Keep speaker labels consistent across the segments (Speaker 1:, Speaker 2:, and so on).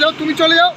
Speaker 1: যাও তুমি চলে যাও।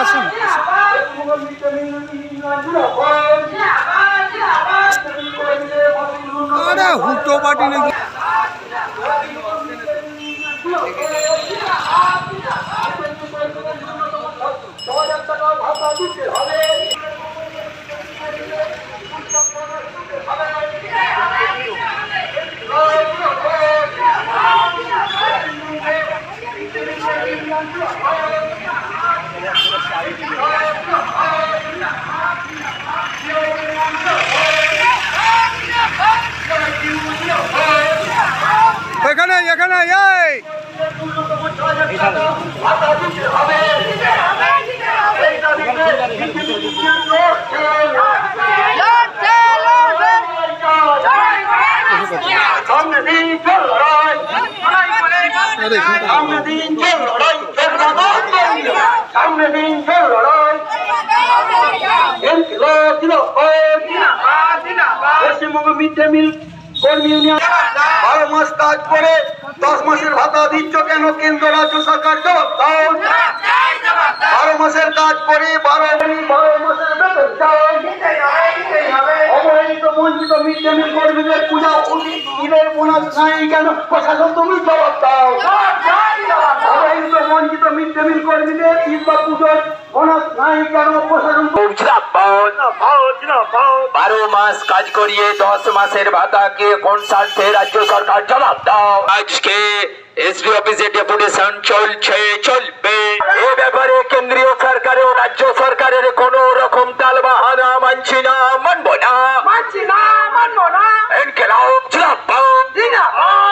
Speaker 1: আসুন। আরে হুটো পাটি নাকি? এখানে
Speaker 2: পশ্চিমবঙ্গ মিড ডে মিল কর্মী বারো মাস কাজ করে দশ মাসের ভাতা দিচ্ছ কেন কেন্দ্র রাজ্য সরকার জবাব দাও বারো মাসের কাজ করে বারো বারো মাসের অবহেলিত মিড ডে মিল কর্মীদের পূজা উচিত ঈদের বোনাস নাই কেন? প্রশাসন তুমি জবাব দাও। বঞ্চিত মিড ডে মিল কর্মীদের ঈদ বা পুজোর বোনাস নাই কেন? প্রশাসন
Speaker 3: বারো মাস কাজ করিয়ে দশ মাসের ভাতাকে কোন স্বার্থে রাজ্য সরকার জবাব দাও। আজকে এসপি অফিসে ডেপুটেশন চলছে চলবে। এ ব্যাপারে কেন্দ্রীয় সরকার ও রাজ্য সরকারের